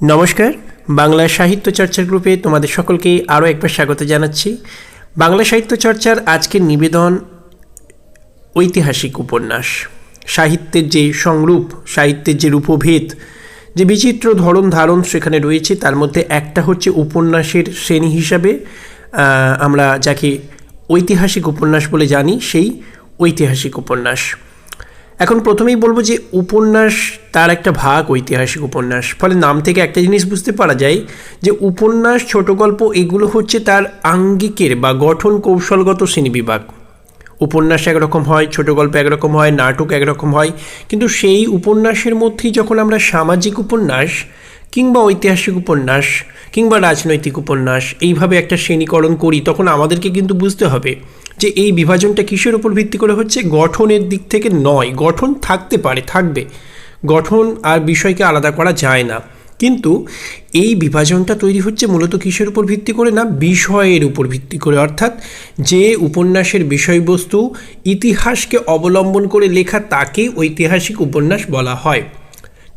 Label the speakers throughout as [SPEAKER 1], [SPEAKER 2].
[SPEAKER 1] নমস্কার, বাংলা সাহিত্য চর্চার গ্রুপে তোমাদের সকলকে আরও একবার স্বাগত জানাচ্ছি। বাংলা সাহিত্য চর্চার আজকের নিবেদন ঐতিহাসিক উপন্যাস। সাহিত্যের যে সংরূপ, সাহিত্যের যে রূপভেদ, যে বিচিত্র ধরন ধারণ সেখানে রয়েছে, তার মধ্যে একটা হচ্ছে উপন্যাসের শ্রেণি হিসাবে আমরা যাকে ঐতিহাসিক উপন্যাস বলে জানি, সেই ঐতিহাসিক উপন্যাস। এখন প্রথমেই বলব যে উপন্যাস তার একটা ভাগ, ঐতিহাসিক উপন্যাস। ফলে নাম থেকে একটা জিনিস বুঝতে পারা যায় যে উপন্যাস ছোট গল্প এগুলো হচ্ছে তার আঙ্গিকের বা গঠন কৌশলগত শ্রেণীবিভাগ। উপন্যাস একরকম হয় ছোট গল্প একরকম হয়, নাটক একরকম হয়, কিন্তু সেই উপন্যাসের মধ্যেই যখন আমরা সামাজিক উপন্যাস কিংবা ঐতিহাসিক উপন্যাস কিংবা রাজনৈতিক উপন্যাস, এইভাবে একটা শ্রেণীকরণ করি, তখন আমাদেরকে কিন্তু বুঝতে হবে যে এই বিভাজনটা কিসের উপর ভিত্তি করে হচ্ছে? গঠনের দিক থেকে নয়, গঠন থাকতে পারে, থাকবে। গঠন আর বিষয়কে আলাদা করা যায় না। কিন্তু এই বিভাজনটা তৈরি হচ্ছে মূলত কিসের উপর ভিত্তি করে না? বিষয়ের উপর ভিত্তি করে। অর্থাৎ যে উপন্যাসের বিষয়বস্তু ইতিহাসকে অবলম্বন করে লেখা, তাকেই ঐতিহাসিক উপন্যাস বলা হয়।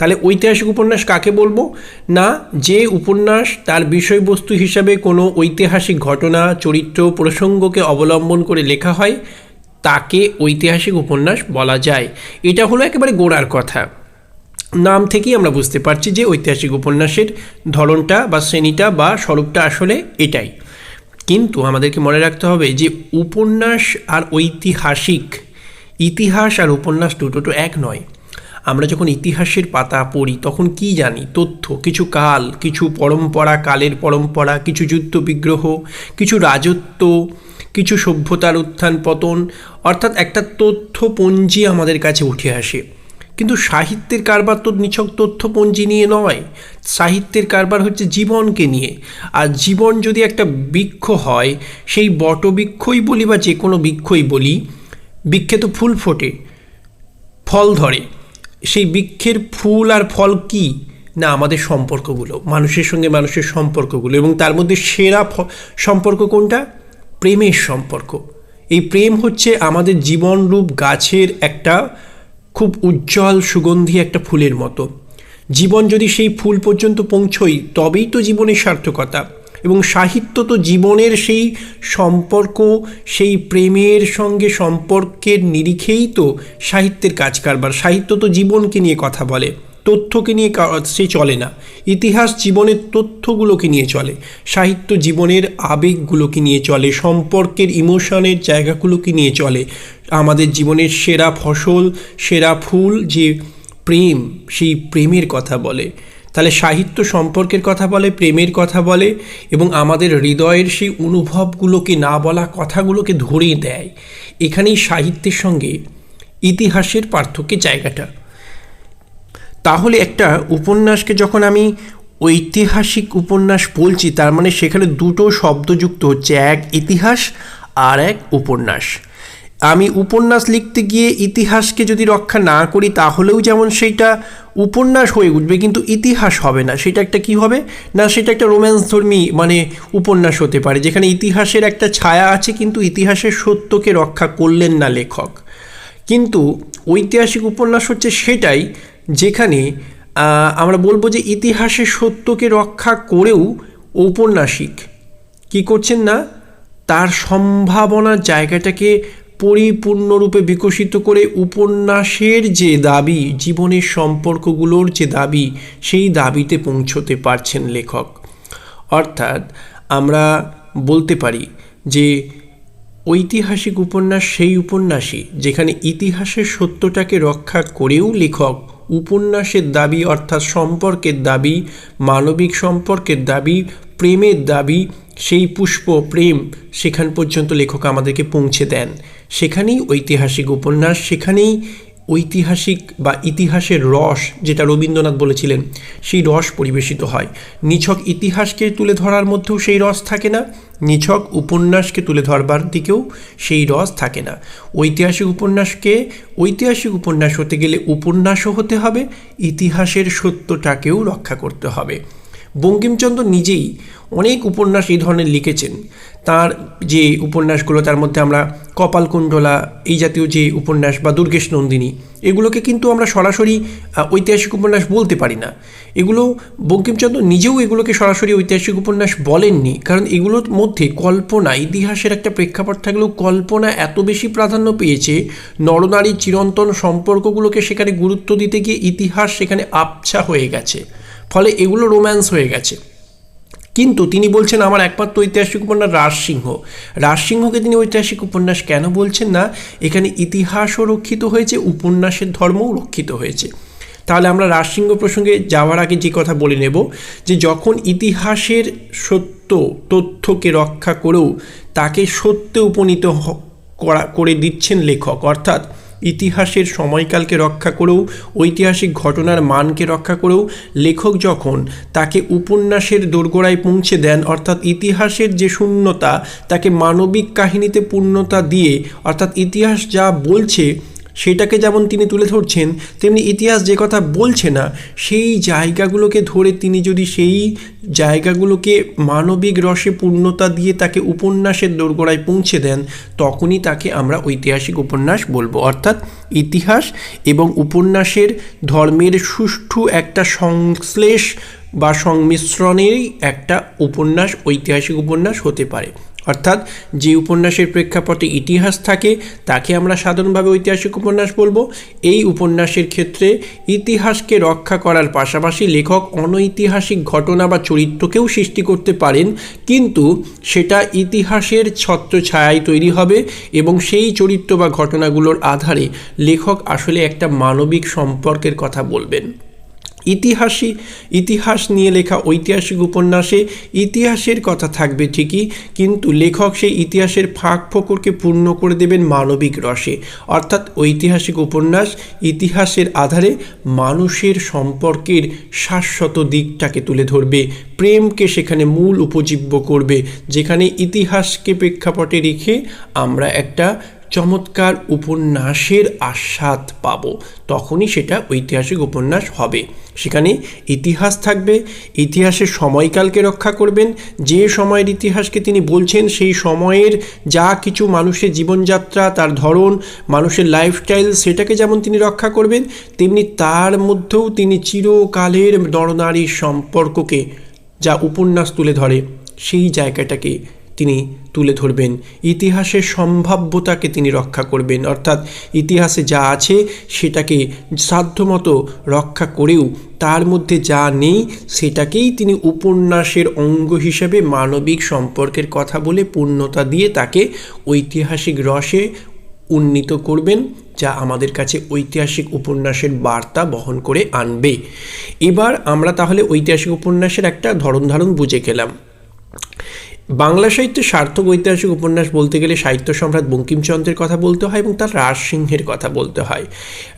[SPEAKER 1] তাহলে ঐতিহাসিক উপন্যাস কাকে বলব? না, যে উপন্যাস তার বিষয়বস্তু হিসাবে কোনো ঐতিহাসিক ঘটনা, চরিত্র, প্রসঙ্গকে অবলম্বন করে লেখা হয়, তাকে ঐতিহাসিক উপন্যাস বলা যায়। এটা হলো একেবারে গোড়ার কথা। নাম থেকেই আমরা বুঝতে পারছি যে ঐতিহাসিক উপন্যাসের ধরনটা বা শ্রেণীটা বা স্বরূপটা আসলে এটাই। কিন্তু আমাদেরকে মনে রাখতে হবে যে উপন্যাস আর ঐতিহাসিক, ইতিহাস আর উপন্যাস দুটো তো এক নয়। আমরা যখন ইতিহাসের পাতা পড়ি, তখন কি জানি? তথ্য, কিছু কাল, কিছু পরম্পরা, কালের পরম্পরা, কিছু যুদ্ধ বিগ্রহ, কিছু রাজত্ব, কিছু সভ্যতার উত্থান পতন, অর্থাৎ একটা তথ্যপঞ্জি আমাদের কাছে উঠে আসে। কিন্তু সাহিত্যের কারবার তো নিছক তথ্যপঞ্জি নিয়ে নয়। সাহিত্যের কারবার হচ্ছে জীবনকে নিয়ে। আর জীবন যদি একটা বৃক্ষ হয়, সেই বটবৃক্ষই বলি বা যে কোনো বৃক্ষই বলি, বৃক্ষে তো ফুল ফোটে, ফল ধরে। সেই বৃক্ষের ফুল আর ফল কি? না, আমাদের সম্পর্কগুলো, মানুষের সঙ্গে মানুষের সম্পর্কগুলো এবং তার মধ্যে সেরা সম্পর্ক কোনটা? প্রেমের সম্পর্ক। এই প্রেম হচ্ছে আমাদের জীবনরূপ গাছের একটা খুব উজ্জ্বল, সুগন্ধি একটা ফুলের মতো। জীবন যদি সেই ফুল পর্যন্ত পৌঁছই তবেই তো জীবনের সার্থকতা। এবং সাহিত্য তো জীবনের সেই সম্পর্ক, সেই প্রেমের সঙ্গে সম্পর্কের নিরিখেই তো সাহিত্যের কাজ কারবার সাহিত্য তো জীবনকে নিয়ে কথা বলে, তথ্যকে নিয়ে সে চলে না। ইতিহাস জীবনের তথ্যগুলোকে নিয়ে চলে, সাহিত্য জীবনের আবেগগুলোকে নিয়ে চলে, সম্পর্কের ইমোশনের জায়গাগুলোকে নিয়ে চলে। আমাদের জীবনের সেরা ফসল, সেরা ফুল যে প্রেম, সেই প্রেমের কথা বলে। তাহলে সাহিত্য সম্পর্কের কথা বলে, প্রেমের কথা বলে এবং আমাদের হৃদয়ের সেই অনুভবগুলোকে না বলা কথাগুলোকে ধরে দেয়। এখানেই সাহিত্যের সঙ্গে ইতিহাসের পার্থক্যের জায়গাটা। তাহলে একটা উপন্যাসকে যখন আমি ঐতিহাসিক উপন্যাস বলছি, তার মানে সেখানে দুটো শব্দ যুক্ত হচ্ছে, এক ইতিহাস আর এক উপন্যাস। আমি উপন্যাস লিখতে গিয়ে ইতিহাসকে যদি রক্ষা না করি, তাহলেও যেমন সেইটা উপন্যাস হয়ে উঠবে, কিন্তু ইতিহাস হবে না। সেটা একটা কি হবে? না, সেটা একটা রোম্যান্স ধর্মী মানে উপন্যাস হতে পারে, যেখানে ইতিহাসের একটা ছায়া আছে, কিন্তু ইতিহাসের সত্যকে রক্ষা করলেন না লেখক। কিন্তু ঐতিহাসিক উপন্যাস হচ্ছে সেটাই, যেখানে আমরা বলব যে ইতিহাসের সত্যকে রক্ষা করেও ঔপন্যাসিক। কি করছেন না? তার সম্ভাবনার জায়গাটাকে পরিপূর্ণরূপে বিকশিত করে উপন্যাসের যে দাবি, জীবনের সম্পর্কগুলোর যে দাবি, সেই দাবিতে পৌঁছতে পারছেন লেখক। অর্থাৎ আমরা বলতে পারি যে ঐতিহাসিক উপন্যাস সেই উপন্যাসই, যেখানে ইতিহাসের সত্যটাকে রক্ষা করেও লেখক উপন্যাসের দাবি, অর্থাৎ সম্পর্কের দাবি, মানবিক সম্পর্কের দাবি, প্রেমের দাবি, সেই পুষ্প, প্রেম, সেখান পর্যন্ত লেখক আমাদেরকে পৌঁছে দেন। সেখানেই ঐতিহাসিক উপন্যাস, সেখানেই ঐতিহাসিক বা ইতিহাসের রস যেটা রবীন্দ্রনাথ বলেছিলেন, সেই রস পরিবেশিত হয়। নিছক ইতিহাসকে তুলে ধরার মধ্যেও সেই রস থাকে না, নিছক উপন্যাসকে তুলে ধরবার দিকেও সেই রস থাকে না। ঐতিহাসিক উপন্যাসকে ঐতিহাসিক উপন্যাস হতে গেলে উপন্যাসও হতে হবে, ইতিহাসের সত্যটাকেও রক্ষা করতে হবে। বঙ্কিমচন্দ্র নিজেই অনেক উপন্যাস এই ধরনের লিখেছেন। তার যে উপন্যাসগুলো, তার মধ্যে আমরা কপালকুণ্ডলা, এই জাতীয় যে উপন্যাস বা দুর্গেশ নন্দিনী, এগুলোকে কিন্তু আমরা সরাসরি ঐতিহাসিক উপন্যাস বলতে পারি না। এগুলো বঙ্কিমচন্দ্র নিজেও এগুলোকে সরাসরি ঐতিহাসিক উপন্যাস বলেননি, কারণ এগুলোর মধ্যে কল্পনা, ইতিহাসের একটা প্রেক্ষাপট থাকলেও কল্পনা এত বেশি প্রাধান্য পেয়েছে নরনারীর চিরন্তন সম্পর্কগুলোকে সেখানে গুরুত্ব দিতে গিয়ে ইতিহাস সেখানে আবছা হয়ে গেছে। ফলে এগুলো রোম্যান্স হয়ে গেছে। কিন্তু তিনি বলছেন, আমার একমাত্র ঐতিহাসিক উপন্যাস রাজসিংহ। রাজসিংহকে তিনি ঐতিহাসিক উপন্যাস কেন বলছেন না? এখানে ইতিহাসও রক্ষিত হয়েছে, উপন্যাসের ধর্মও রক্ষিত হয়েছে। তাহলে আমরা রাজসিংহ প্রসঙ্গে যাওয়ার আগে যে কথা বলে নেব, যে যখন ইতিহাসের সত্য, তথ্যকে রক্ষা করেও তাকে সত্যে উপনীত করা, করে দিচ্ছেন লেখক, অর্থাৎ ইতিহাসের সময়কালকে রক্ষা করেও, ঐতিহাসিক ঘটনার মানকে রক্ষা করেও, লেখক যখন তাকে উপন্যাসের দোরগোড়ায় পৌঁছে দেন, অর্থাৎ ইতিহাসের যে শূন্যতা, তাকে মানবিক কাহিনীতে পূর্ণতা দিয়ে, অর্থাৎ ইতিহাস যা বলছে সেটাকে যেমন তিনি তুলে ধরছেন, তেমনি ইতিহাস যে কথা বলছে না, সেই জায়গাগুলোকে ধরে তিনি যদি সেই জায়গাগুলোকে মানবিক রসে পূর্ণতা দিয়ে তাকে উপন্যাসের দোরগোড়ায় পৌঁছে দেন, তখনই তাকে আমরা ঐতিহাসিক উপন্যাস বলব। অর্থাৎ ইতিহাস এবং উপন্যাসের ধর্মের সুষ্ঠু একটা সংশ্লেষ বা সংমিশ্রণেরই একটা উপন্যাস, ঐতিহাসিক উপন্যাস হতে পারে। অর্থাৎ যে উপন্যাসের প্রেক্ষাপটে ইতিহাস থাকে, তাকে আমরা সাধারণভাবে ঐতিহাসিক উপন্যাস বলব। এই উপন্যাসের ক্ষেত্রে ইতিহাসকে রক্ষা করার পাশাপাশি লেখক অনৈতিহাসিক ঘটনা বা চরিত্রকেও সৃষ্টি করতে পারেন, কিন্তু সেটা ইতিহাসের ছত্রছায়ায় তৈরি হবে এবং সেই চরিত্র বা ঘটনাগুলোর আধারে লেখক আসলে একটা মানবিক সম্পর্কের কথা বলবেন। ইতিহাসই, ইতিহাস নিয়ে লেখা ঐতিহাসিক উপন্যাসে ইতিহাসের কথা থাকবে ঠিকই, কিন্তু লেখক সেই ইতিহাসের ফাঁক ফোকরকে পূর্ণ করে দেবেন মানবিক রসে। অর্থাৎ ঐতিহাসিক উপন্যাস ইতিহাসের আধারে মানুষের সম্পর্কের শাশ্বত দিকটাকে তুলে ধরবে, প্রেমকে সেখানে মূল উপজীব্য করবে, যেখানে ইতিহাসকে প্রেক্ষাপটে রেখে আমরা একটা চমৎকার উপন্যাসের আস্বাদ পাব। তখনই সেটা ঐতিহাসিক উপন্যাস হবে। সেখানে ইতিহাস থাকবে, ইতিহাসের সময়কালকে রক্ষা করবেন, যে সময়ের ইতিহাসকে তিনি বলছেন সেই সময়ের যা কিছু মানুষের জীবনযাত্রা, তার ধরন, মানুষের লাইফস্টাইল সেটাকে যেমন তিনি রক্ষা করবেন, তেমনি তার মধ্যেও তিনি চিরকালের নরনারীর সম্পর্ককে যা উপন্যাস তুলে ধরে, সেই জায়গাটাকে তিনি তুলে ধরবেন। ইতিহাসের সম্ভাব্যতাকে তিনি রক্ষা করবেন। অর্থাৎ ইতিহাসে যা আছে সেটাকে সাধ্যমতো রক্ষা করেও তার মধ্যে যা নেই সেটাকেই তিনি উপন্যাসের অঙ্গ হিসেবে মানবিক সম্পর্কের কথা বলে পূর্ণতা দিয়ে তাকে ঐতিহাসিক রসে উন্নীত করবেন, যা আমাদের কাছে ঐতিহাসিক উপন্যাসের বার্তা বহন করে আনবে। এবার আমরা তাহলে ঐতিহাসিক উপন্যাসের একটা ধরন ধারণ বুঝে গেলাম। বাংলা সাহিত্যে সার্থক ঐতিহাসিক উপন্যাস বলতে গেলে সাহিত্য সম্রাট বঙ্কিমচন্দ্রের কথা বলতে হয় এবং তার রাজসিংহের কথা বলতে হয়।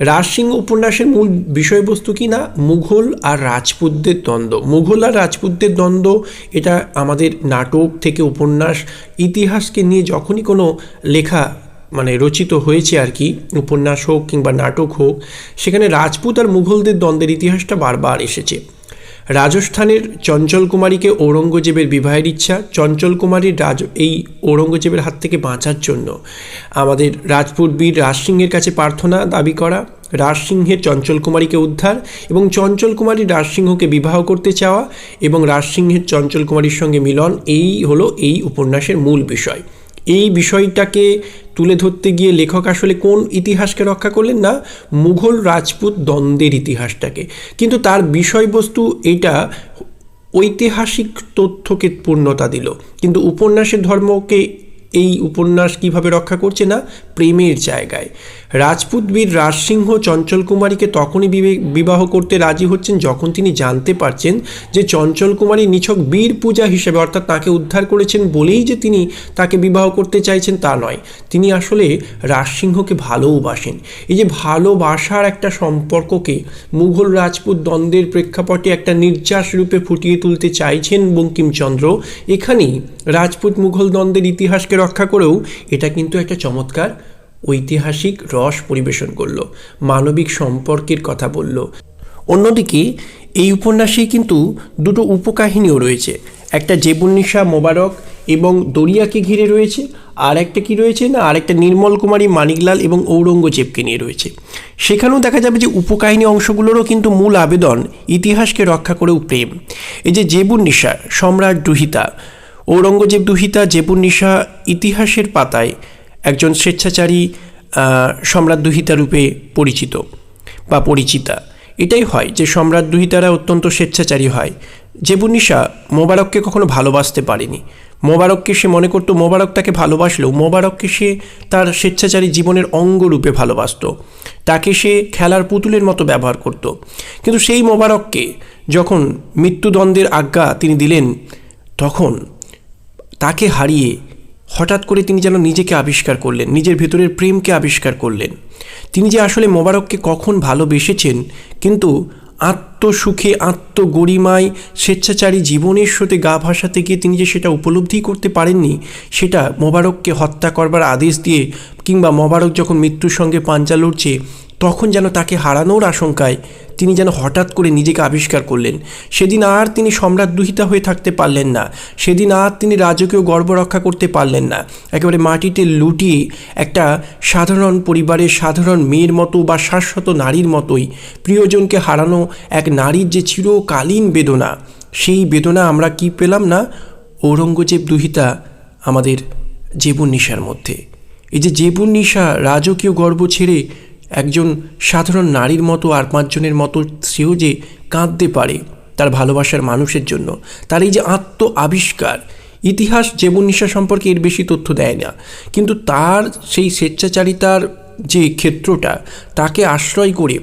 [SPEAKER 1] রাজসিংহ উপন্যাসের মূল বিষয়বস্তু কি না? মুঘল আর রাজপুতদের দ্বন্দ্ব। মুঘল আর রাজপুতদের দ্বন্দ্ব, এটা আমাদের নাটক থেকে উপন্যাস, ইতিহাসকে নিয়ে যখনই কোনো লেখা মানে রচিত হয়েছে আর কি, উপন্যাস হোক কিংবা নাটক হোক, সেখানে রাজপুত আর মুঘলদের দ্বন্দ্বের ইতিহাসটা বারবার এসেছে। রাজস্থানের চঞ্চল কুমারীকে ঔরঙ্গজেবের বিবাহের ইচ্ছা। চঞ্চল কুমারীর রাজ, এই ঔরঙ্গজেবের হাত থেকে বাঁচার জন্য আমাদের রাজপুত বীর রাজসিংহের কাছে প্রার্থনা, দাবি করা। রাজসিংহের চঞ্চল কুমারীকে উদ্ধার এবং চঞ্চল কুমারী রাজসিংহকে বিবাহ করতে চাওয়া এবং রাজসিংহের চঞ্চল কুমারীর সঙ্গে মিলন, এই হলো এই উপন্যাসের মূল বিষয়। এই বিষয়টাকে তুলে ধরতে গিয়ে লেখক আসলে কোন ইতিহাসকে রক্ষা করলেন না? মুঘল রাজপুত দ্বন্দ্বের ইতিহাসটাকে। কিন্তু তার বিষয়বস্তু এটা, ঐতিহাসিক তথ্যকে পূর্ণতা দিল। কিন্তু উপন্যাসের ধর্মকে এই উপন্যাস কীভাবে রক্ষা করছে না? প্রেমের জায়গায়। রাজপুত বীর রাজসিংহ চঞ্চল কুমারীকে তখনই বিবে- বিবাহ করতে রাজি হচ্ছেন যখন তিনি জানতে পারছেন যে চঞ্চল কুমারী নিছক বীর পূজা হিসেবে অর্থাৎ তাকে উদ্ধার করেছেন বলেই যে তিনি তাকে বিবাহ করতে চাইছেন তা নয়। তিনি আসলে রাজসিংহকে ভালোবাসেন। এই যে ভালোবাসার একটা সম্পর্ককে মুঘল রাজপুত দ্বন্দ্বের প্রেক্ষাপটে একটা নির্যাস রূপে ফুটিয়ে তুলতে চাইছেন বঙ্কিমচন্দ্র, এখানেই রাজপুত মুঘল দ্বন্দ্বের ইতিহাসকে রক্ষা করেও এটা কিন্তু একটা চমৎকার ঐতিহাসিক রস পরিবেশন করল, মানবিক সম্পর্কের কথা বলল। অন্যদিকে এই উপন্যাসে কিন্তু দুটো উপকাহিনীও রয়েছে, একটা জেবুন্নিশা মোবারক এবং দরিয়াকে ঘিরে রয়েছে, আর একটা কি রয়েছে না, আর একটা নির্মল কুমারী মানিকলাল এবং ঔরঙ্গজেবকে নিয়ে রয়েছে। সেখানেও দেখা যাবে যে উপকাহিনী অংশগুলোরও কিন্তু মূল আবেদন ইতিহাসকে রক্ষা করেও প্রেম। এই যে জেবুন্নিশা সম্রাট দুহিতা ঔরঙ্গজেব দুহিতা জেবুন্নিশা ইতিহাসের পাতায় একজন স্বেচ্ছাচারী সম্রাট দুহিতা রূপে পরিচিত বা পরিচিতা। এটাই হয় যে সম্রাট দুহিতারা অত্যন্ত স্বেচ্ছাচারী হয়। জেবুন্নিশা মোবারককে কখনো ভালোবাসতে পারেনি। মোবারককে সে মনে করতো, মোবারক তাকে ভালোবাসলেও মোবারককে সে তার স্বেচ্ছাচারী জীবনের অঙ্গরূপে ভালোবাসতো। তাকে সে খেলার পুতুলের মতো ব্যবহার করত। কিন্তু সেই মোবারককে যখন মৃত্যুদণ্ডের আজ্ঞা তিনি দিলেন, তখন তাকে হারিয়ে হঠাৎ করে তিনি যেন নিজেকে আবিষ্কার করলেন, নিজের ভেতরের প্রেমকে আবিষ্কার করলেন। তিনি যে আসলে মোবারককে কখন ভালোবেসেছেন, কিন্তু আত্মসুখে, আত্মগরিমায়, স্বেচ্ছাচারী জীবনের সাথে গা ভাসাতে গিয়ে তিনি যে সেটা উপলব্ধি করতে পারেননি, সেটা মোবারককে হত্যা করবার আদেশ দিয়ে কিংবা মোবারক যখন মৃত্যুর সঙ্গে পাঞ্জা লড়ছে, তখন যেন তাকে হারানোর আশঙ্কায় তিনি যেন হঠাৎ করে নিজেকে আবিষ্কার করলেন। সেদিন আর তিনি সম্রাট দুহিতা হয়ে থাকতে পারলেন না। সেদিন আর তিনি রাজকীয় গর্ব রক্ষা করতে পারলেন না। একেবারে মাটিতে লুটিয়ে একটা সাধারণ পরিবারের সাধারণ মেয়ের মতো বা শাশ্বত নারীর মতোই প্রিয়জনকে হারানো এক নারীর যে চিরকালীন বেদনা, সেই বেদনা আমরা কি পেলাম না? ঔরঙ্গজেব দুহিতা আমাদের জেবুন্নিশার মধ্যে। এই যে জেবুন্নিশা রাজকীয় গর্ব ছেড়ে একজন সাধারণ নারীর মতো আর পাঁচজনের মতো সেও যে কাঁদতে পারে তার ভালোবাসার মানুষের জন্য, তার এই যে আত্ম আবিষ্কার ইতিহাস জেবুন্নিশা সম্পর্কে এর বেশি তথ্য দেয় না। কিন্তু তার সেই স্বেচ্ছাচারিতার যে ক্ষেত্রটা, তাকে আশ্রয় করে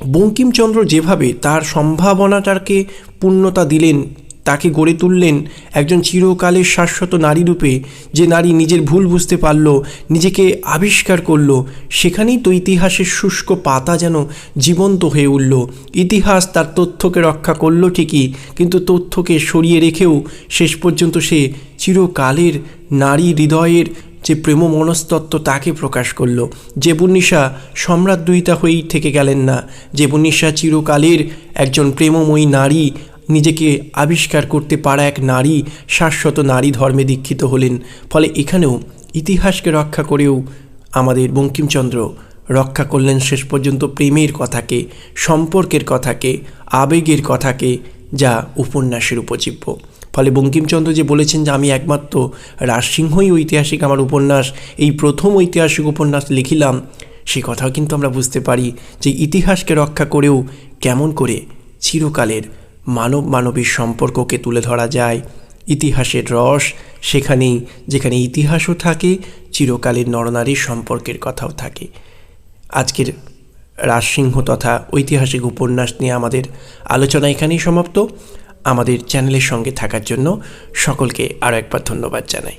[SPEAKER 1] বঙ্কিমচন্দ্র যেভাবে তার সম্ভাবনাটাকে পূর্ণতা দিলেন, তাকে গড়ে তুললেন একজন চিরকালের শাশ্বত নারী রূপে, যে নারী নিজের ভুল বুঝতে পারল, নিজেকে আবিষ্কার করল, সেখানেই তো ইতিহাসের শুষ্ক পাতা যেন জীবন্ত হয়ে উঠল। ইতিহাস তার তথ্যকে রক্ষা করল ঠিকই, কিন্তু তথ্যকে সরিয়ে রেখেও শেষ পর্যন্ত সে চিরকালের নারী হৃদয়ের যে প্রেম মনস্তত্ত্ব তাকে প্রকাশ করল। জেবুন্নিশা সম্রাট দুইতা হয়েই থেকে গেলেন না জেবুন্নিশা চিরকালের একজন প্রেমময়ী নারী, নিজেকে আবিষ্কার করতে পারা এক নারী, শাশ্বত নারী ধর্মে দীক্ষিত হলেন। ফলে এখানেও ইতিহাসকে রক্ষা করেও আমাদের বঙ্কিমচন্দ্র রক্ষা করলেন শেষ পর্যন্ত প্রেমের কথাকে, সম্পর্কের কথাকে, আবেগের কথাকে, যা উপন্যাসের উপজীব্য। ফলে বঙ্কিমচন্দ্র যে বলেছেন যে আমি একমাত্র রাজসিংহই ঐতিহাসিক আমার উপন্যাস, এই প্রথম ঐতিহাসিক উপন্যাস লিখিলাম, সে কথাও কিন্তু আমরা বুঝতে পারি যে ইতিহাসকে রক্ষা করেও কেমন করে চিরকালের মানব মানবীর সম্পর্ককে তুলে ধরা যায়। ইতিহাসের রস সেখানেই, যেখানে ইতিহাসও থাকে, চিরকালের নরনারীর সম্পর্কের কথাও থাকে। আজকের রাজসিংহ তথা ঐতিহাসিক উপন্যাস নিয়ে আমাদের আলোচনা এখানেই সমাপ্ত। আমাদের চ্যানেলের সঙ্গে থাকার জন্য সকলকে আরও একবার ধন্যবাদ জানাই।